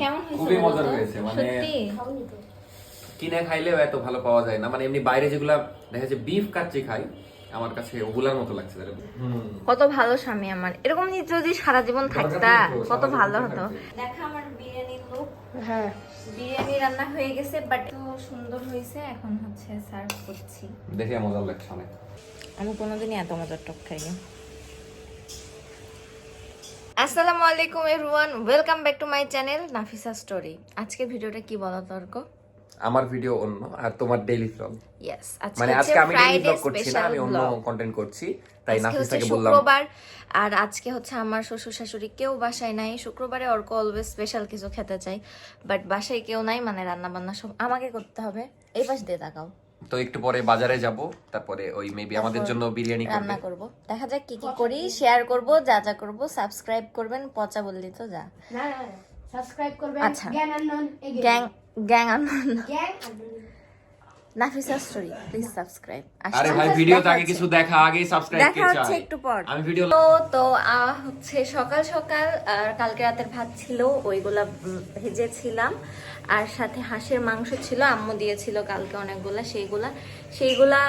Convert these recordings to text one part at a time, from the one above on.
কেমন হয়েছে খুবই মজার হয়েছে মানে কিনে খাইলেও এত ভালো পাওয়া যায় না মানে এমনি বাইরে যেগুলা দেখা যাচ্ছে বিফ কাচ্চি খাই আমার কাছে ওগুলার মতো লাগছে তাহলে। কত ভালো স্বামী আমার। এরকম যদি সারা জীবন থাকতা কত ভালো হতো। দেখা আমার বিরিয়ানির লুক হ্যাঁ। বিরিয়ানি রান্না হয়ে গেছে বাট তো সুন্দর হয়েছে এখন হচ্ছে সার্ভ করছি। দেখে মজার লাগছে অনেক। আমি কোনোদিনই এত মজার টক খাইনি। আসসালামু আলাইকুম everyone welcome back to my channel Nafisa story আজকের ভিডিওটা কি বলা তর্ক? আমার ভিডিও অন্য আর তোমার ডেইলি ফ্লগ ইয়েস মানে আজকে আজকে আমি ডেইলি ফ্রাইডে করছি না আমি অন্য কন্টেন্ট করছি তাই হচ্ছে নাফিসাকে বললাম। শুক্রবার আর আজকে হচ্ছে আমার শ্বশুর শাশুড়ি কেউ বাসায় নাই। শুক্রবারে অর্ক অলওয়েজ স্পেশাল কিছু খেতে চাই বাট বাসায় কেউ নাই মানে রান্না বান্না সব আমাকে করতে হবে। এই পাশ দিয়ে তাকাও। তো একটু পরে বাজারে যাব তারপরে ওই মেবি আমাদের জন্য বিরিয়ানি করবে রান্না করব। দেখা যাক কি কি করি শেয়ার করব যা যা করব সাবস্ক্রাইব করবেন পচা বললি তো যা। না সাবস্ক্রাইব করবেন গ্যাং আনন gang gang আনন gang Nafisa story please subscribe আরে ভাই ভিডিওতে আগে কিছু দেখা আগে সাবস্ক্রাইব কে দেখা হচ্ছে একটু পর। আমি ভিডিও তো তো হচ্ছে সকাল সকাল আর কালকে রাতের ভাত ছিল ওইগুলা ভেজেছিলাম। আর সাথে হাঁসের মাংস ছিল আম্মু দিয়েছিল কালকে অনেকগুলা সেইগুলা। সেইগুলা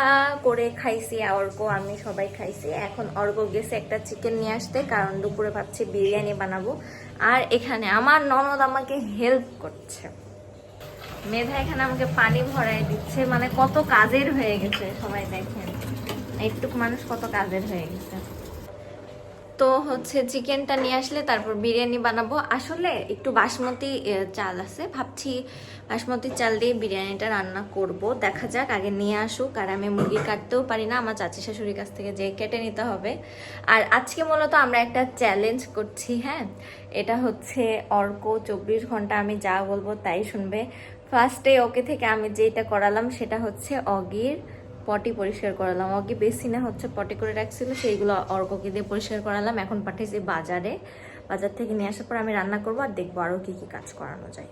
করে খাইছি অর্ক আমি সবাই খাইছি। এখন অর্ক গেছে একটা চিকেন নিয়ে আসতে কারণ দুপুরে ভাবছি বিরিয়ানি বানাবো। আর এখানে আমার ননদ আমাকে হেল্প করছে। মেধা এখানে আমাকে পানি ভরাই দিচ্ছে মানে কত কাজের হয়ে গেছে, সবাই দেখেন। একটু মানুষ কত কাজের হয়ে গেছে। তো হচ্ছে চিকেনটা নিয়ে আসলে তারপর বিরিয়ানি বানাবো। আসলে একটু বাসমতি চাল আছে। ভাবছি বাসমতি চাল দিয়ে বিরিয়ানিটা রান্না করব। দেখা যাক, আগে নিয়ে আসুক। আর আমি মুরগি কাটতেও পারি না, আমার চাচি শাশুড়ির কাছ থেকে যে কেটে নিতে হবে। আর আজকে মূলত আমরা একটা চ্যালেঞ্জ করছি হ্যাঁ? এটা হচ্ছে অর্ক, চব্বিশ ঘণ্টা আমি যা বলব তাই শুনবে। ফার্স্টে ওকে থেকে আমি যেটা করালাম, সেটা হচ্ছে অগির পটি পরিষ্কার করালাম। অগি বেশি না হচ্ছে পটি করে রাখছিল, সেইগুলো অর্ককে দিয়ে পরিষ্কার করালাম। এখন পাঠিয়েছি বাজারে। বাজার থেকে নিয়ে আসার পর আমি রান্না করব আর দেখব আরও কী কী কাজ করানো যায়।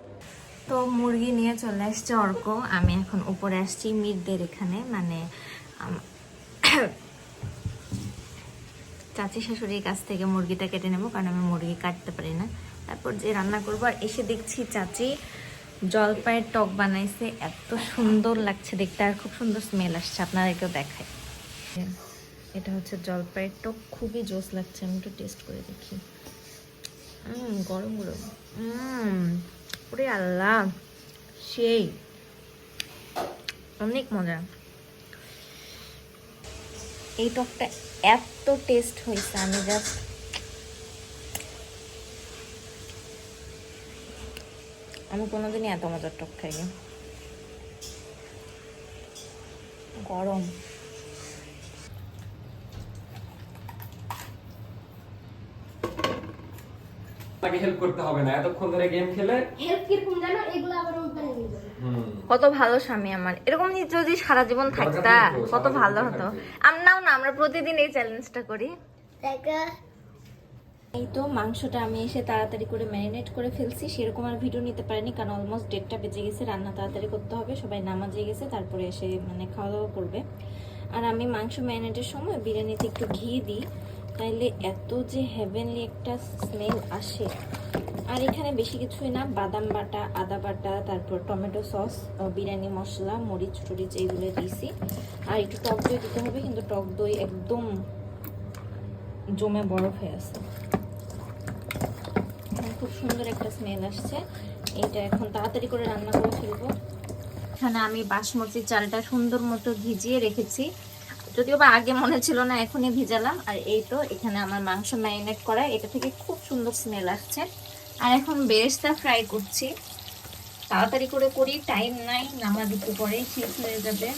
তো মুরগি নিয়ে চলে আসছে অর্ক। আমি এখন উপরে আসছি, মিরদের এখানে। মানে চাচি শাশুড়ির কাছ থেকে মুরগিটা কেটে নেব, কারণ আমি মুরগি কাটতে পারি না। তারপর যে রান্না করব, আর এসে দেখছি চাচি জলপাইয়ের টক বানাইছে, এত সুন্দর লাগছে দেখতে আর খুব সুন্দর স্মেল আসছে, আপনাদেরকেও দেখায় এটা হচ্ছে জলপাইয়ের টক, খুবই জোস লাগছে, আমি একটু টেস্ট করে দেখি। গরম গরম। ওরে আল্লাহ, সেই। অনেক মজা। এই টকটা এত টেস্ট হয়েছে, আমি জাস্ট আমি কোনোদিনই এত মজার টক খাইনি। গরম। তাকে হেল্প করতে হবে না এতক্ষণ ধরে গেম খেলে? হেল্প কীরকম জানো? এগুলো আবার ওই নিয়ে যাবে। কত ভালো স্বামী আমার। এরকম যদি সারা জীবন থাকতা কত ভালো হতো। আমরাও না আমরা প্রতিদিন এই চ্যালেঞ্জটা করি। এই তো, মাংসটা আমি এসে তাড়াতাড়ি করে ম্যারিনেট করে ফেলছি। সেরকম আর ভিডিও নিতে পারিনি, কারণ অলমোস্ট ডেটটা বেজে গেছে, রান্না তাড়াতাড়ি করতে হবে, সবাই নামাজে গেছে, তারপরে এসে মানে খাওয়া দাওয়া করবে। আর আমি মাংস ম্যারিনেটের সময় বিরিয়ানিতে একটু ঘি দিই, তাইলে এত যে হেভেনলি একটা স্মেল আসে। আর এখানে বেশি কিছুই না, বাদাম বাটা, আদা বাটা, তারপর টমেটো সস বিরিয়ানি মশলা, মরিচ টরিচ এইগুলো দিয়েছি। আর একটু টক দই দিতে হবে, কিন্তু টক দই একদম জমে বরফ হয়ে আছে। খুব সুন্দর একটা স্মেল আসছে। এটা এখন তাড়াতাড়ি করে রান্না করে ফেলব। এখানে আমি বাসমতি চালটা সুন্দর মতো ভিজিয়ে রেখেছি। যদিও বা আগে মনে ছিল না, এখনই ভিজালাম। আর এই তো এখানে আমার মাংস ম্যারিনেট করা, এটা থেকে খুব সুন্দর স্মেল আসছে। আর এখন বেরেস্তা ফ্রাই করছি। তাড়াতাড়ি করে করি, টাইম নাই, নামাজ একটু পরে শেষ হয়ে যাবে।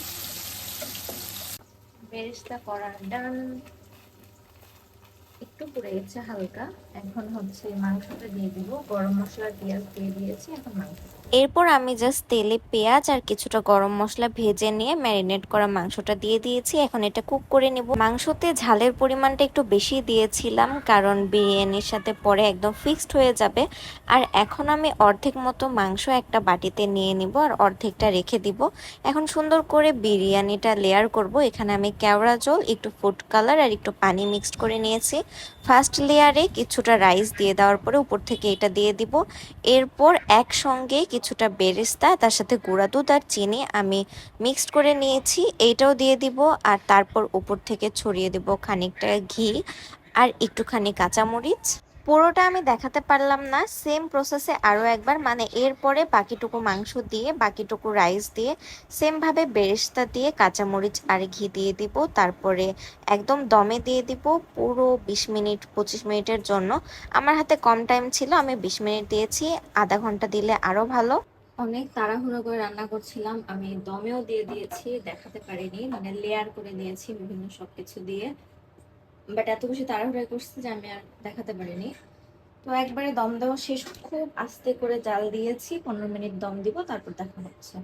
বেরেস্তা করা ডান। একটু পুড়ে গেছে হালকা। এখন হচ্ছে মাংসটা দিয়ে দিব। গরম মশলা পেঁয়াজ দিয়ে দিয়েছি, এখন মাংস এরপর আমি জাস্ট তেলে পেঁয়াজ আর কিছুটা গরম মশলা ভেজে নিয়ে ম্যারিনেট করা মাংসটা দিয়ে দিয়েছি। এখন এটা কুক করে নেব। মাংসতে ঝালের পরিমাণটা একটু বেশি দিয়েছিলাম, কারণ বিরিয়ানির সাথে পরে একদম ফিক্সড হয়ে যাবে। আর এখন আমি অর্ধেক মতো মাংস একটা বাটিতে নিয়ে নিব আর অর্ধেকটা রেখে দিব। এখন সুন্দর করে বিরিয়ানিটা লেয়ার করব। এখানে আমি কেওড়া জল, একটু ফুড কালার আর একটু পানি মিক্সড করে নিয়েছি। ফার্স্ট লেয়ারে কিছুটা রাইস দিয়ে দেওয়ার পরে উপর থেকে এটা দিয়ে দিব। এরপর একসঙ্গে কিছুটা বেরেস্তা, তার সাথে গুঁড়া দুধ আর চিনি আমি মিক্সড করে নিয়েছি, এইটাও দিয়ে দিব। আর তারপর উপর থেকে ছড়িয়ে দেব খানিকটা ঘি আর একটুখানি কাঁচামরিচ। পুরোটা আমি দেখাতে পারলাম না। সেম প্রসেসে আরও একবার মানে এরপরে বাকিটুকু মাংস দিয়ে, বাকিটুকু রাইস দিয়ে সেমভাবে বেরেস্তা দিয়ে, কাঁচামরিচ আর ঘি দিয়ে দিব। তারপরে একদম দমে দিয়ে দিব পুরো বিশ মিনিট, পঁচিশ মিনিটের জন্য। আমার হাতে কম টাইম ছিল, আমি বিশ মিনিট দিয়েছি। আধা ঘণ্টা দিলে আরও ভালো। অনেক তাড়াহুড়ো করে রান্না করছিলাম, আমি দমেও দিয়ে দিয়েছি, দেখাতে পারিনি। মানে লেয়ার করে দিয়েছি বিভিন্ন সবকিছু দিয়ে। বাট এত বেশি তাড়াহুড়ো করছি যে আমি আর দেখাতে পারিনি। তো একবারে দম দেওয়া শেষ খুব আস্তে করে জাল দিয়েছি পনেরো মিনিট দম দিব তারপর দেখা হচ্ছে।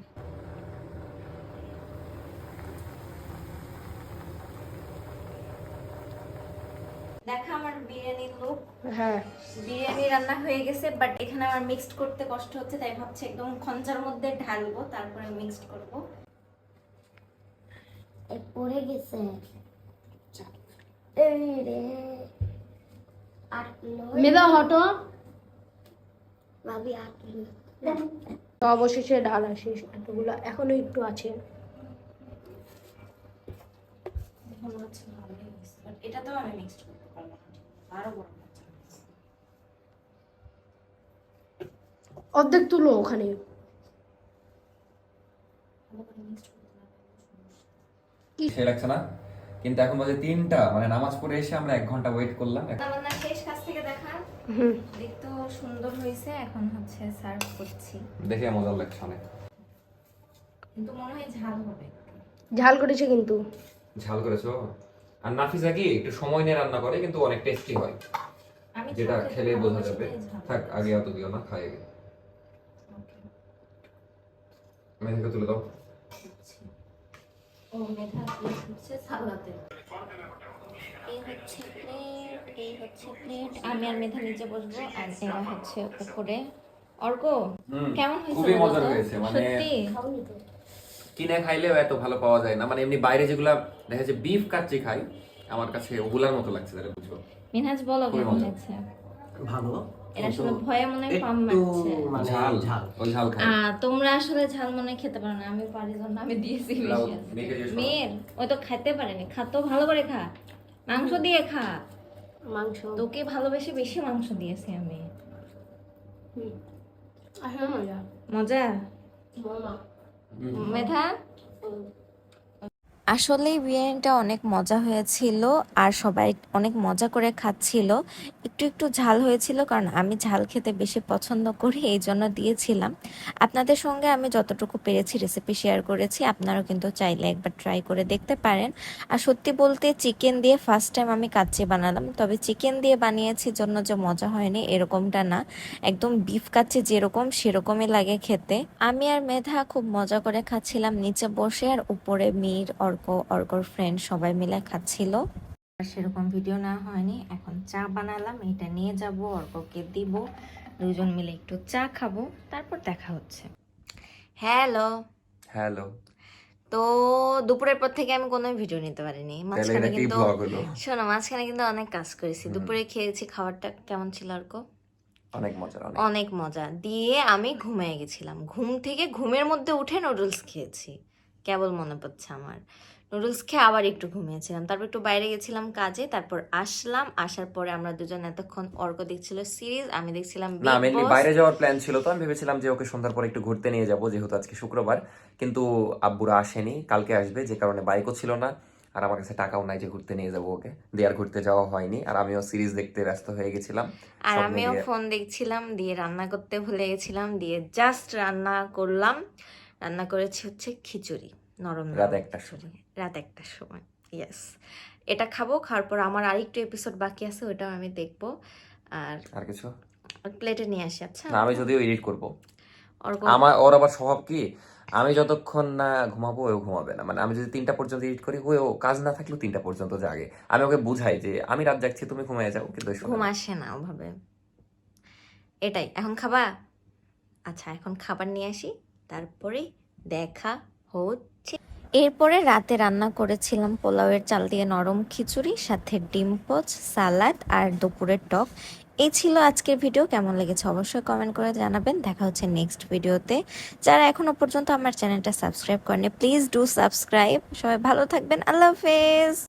দেখা আমার বিরিয়ানির লুক হ্যাঁ। বিরিয়ানি রান্না হয়ে গেছে বাট এখানে আমার মিক্সড করতে কষ্ট হচ্ছে তাই ভাবছি একদম খঞ্চার মধ্যে ঢালবো তারপরে মিক্সড করব। এ পড়ে গেছে। মেদা হটো ভাবি আটলো তো অবশেষে ডাল শেষ এতগুলো এখনও একটু আছে। আমি করতে পারব আরও বড়। অর্ধেক তুলো ওখানে। সে লাগছে না? কিন্তু এখন বাজে তিনটা মানে নামাজ পড়ে এসে আমরা এক ঘণ্টা ওয়েট করলাম। রান্না শেষ কাছ থেকে দেখা সুন্দর হয়েছে এখন হচ্ছে সার্ভ করছি। দেখে মজা লাগছে অনেক। কিন্তু মনে হয় ঝাল হবে ঝাল করেছে কিন্তু। ঝাল করেছ আর নাফিসা কি একটু সময় নিয়ে রান্না করে কিন্তু অনেক টেস্টি হয়। যেটা খেলে বোঝা যাবে। থাক আগে অত দিও না খাই আগে। তুলে দাও। ও মেধা প্লেট হচ্ছে সালাতে। এই হচ্ছে প্লেট এই হচ্ছে প্লেট আমি আর মেধা নিচে বসবো আর এরা হচ্ছে উপরে। অর্ক কেমন হয়েছে খুবই মজার হয়েছে মানে সত্যি? কিনে খাইলেও এত ভালো পাওয়া যায় না মানে এমনি বাইরে যেগুলা দেখা যাচ্ছে বিফ কাচ্চি খাই আমার কাছে ওগুলার মতো লাগছে তাহলে বুঝব মিনহাজ বলো কেমন। হয়েছে ভালো। এরা আসলে ভয়ে মনে হয় পাম মারছে। মানে ঝাল ঝাল ওই ঝাল খাই তোমরা আসলে ঝাল মনে হয় খেতে পারো না আমি পারি জন্য আমি দিয়েছি। মেয়ের? ওই তো খেতে পারেনি খা তো ভালো করে খা। মাংস দিয়ে খা। মাংস। তোকে ভালোবেসে বেশি মাংস দিয়েছি আমি। মজা। মজা? মেধা? আসলেই বিরিয়ানিটা অনেক মজা হয়েছিল আর সবাই অনেক মজা করে খাচ্ছিল। একটু একটু ঝাল হয়েছিল কারণ আমি ঝাল খেতে বেশি পছন্দ করি, এই জন্য দিয়েছিলাম। আপনাদের সঙ্গে আমি যতটুকু পেরেছি রেসিপি শেয়ার করেছি, আপনারাও কিন্তু চাইলে একবার ট্রাই করে দেখতে পারেন। আর সত্যি বলতে চিকেন দিয়ে ফার্স্ট টাইম আমি কাচ্চি বানালাম, তবে চিকেন দিয়ে বানিয়েছি জন্য যে মজা হয়নি এরকমটা না। একদম বিফ কাচ্চি যেরকম, সেরকমই লাগে খেতে। আমি আর মেধা খুব মজা করে খাচ্ছিলাম, নিচে বসে আর উপরে মীর, অর্ক অর্কর ফ্রেন্ড সবাই মিলে খাচ্ছিল। আর সেরকম ভিডিও না হয়নি এখন চা বানালাম এটা নিয়ে যাব অর্ককে দিব দুজন মিলে একটু চা খাব তারপর দেখা হচ্ছে। হ্যালো হ্যালো তো দুপুরের পর থেকে আমি কোনো ভিডিও নিতে পারিনি। মাঝখানে কিন্তু শোনো মাঝখানে কিন্তু অনেক কাজ করেছি। দুপুরে খেয়েছি খাবারটা কেমন ছিল অর্ক অনেক মজা অনেক। মজা। দিয়ে আমি ঘুমিয়ে গেছিলাম। ঘুম থেকে ঘুমের মধ্যে উঠে নুডলস খেয়েছি। কেবল মনে পড়ছে আমার। নুডলস খেয়ে আবার একটু ঘুমিয়েছিলাম। তারপর একটু বাইরে গেছিলাম কাজে তারপর আসলাম। আসার পরে আমরা দুজন এতক্ষণ অর্ক দেখছিল সিরিজ আমি দেখছিলাম না মেনলি বাইরে যাওয়ার প্ল্যান ছিল তো আমি ভেবেছিলাম যে ওকে সন্ধ্যার পর একটু ঘুরতে নিয়ে যাব যেহেতু আজকে শুক্রবার। কিন্তু আব্বুরা আসেনি কালকে আসবে যে কারণে বাইকও ছিল না আর আমার কাছে টাকাও নাই যে ঘুরতে নিয়ে যাব ওকে। দিয়ে আর ঘুরতে যাওয়া হয়নি আর আমিও সিরিজ দেখতে ব্যস্ত হয়ে গেছিলাম আর আমিও ফোন দেখছিলাম দিয়ে রান্না করতে ভুলে গেছিলাম দিয়ে জাস্ট রান্না করলাম। রান্না করেছি হচ্ছে খিচুড়ি নরম রাত একটার খিচুড়ি। রাত একটার সময় ইয়েস এটা খাব খাওয়ার পর আমার আরেকটু এপিসোড বাকি আছে ওটাও আমি দেখব। আর আর কিছু? প্লেটে নিয়ে আসি আচ্ছা? আমি যদিও এডিট করব। আমার ওর আবার স্বভাব কি? আমি যতক্ষণ না ঘুমাবো ও ঘুমাবে না। মানে আমি যদি তিনটা পর্যন্ত এডিট করি ও কাজ না থাকলেও তিনটা পর্যন্ত জাগে। আমি ওকে বুঝাই যে আমি রাত জাগছি তুমি ঘুমিয়ে যাও কিন্তু ঘুম। আসে না ওভাবে। এটাই এখন খাবা? আচ্ছা এখন খাবার নিয়ে আসি। তারপরে দেখা হচ্ছে। এরপরে রাতে রান্না করেছিলাম পোলাওয়ের চাল দিয়ে নরম খিচুড়ি, সাথে ডিম পোচ, সালাদ আর দুপুরের টক। এই ছিল আজকের ভিডিও, কেমন লেগেছে অবশ্যই কমেন্ট করে জানাবেন। দেখা হচ্ছে নেক্সট ভিডিওতে। যারা এখনও পর্যন্ত আমার চ্যানেলটা সাবস্ক্রাইব করেনি প্লিজ ডু সাবস্ক্রাইব সবাই ভালো থাকবেন। আল্লাহ হাফেজ।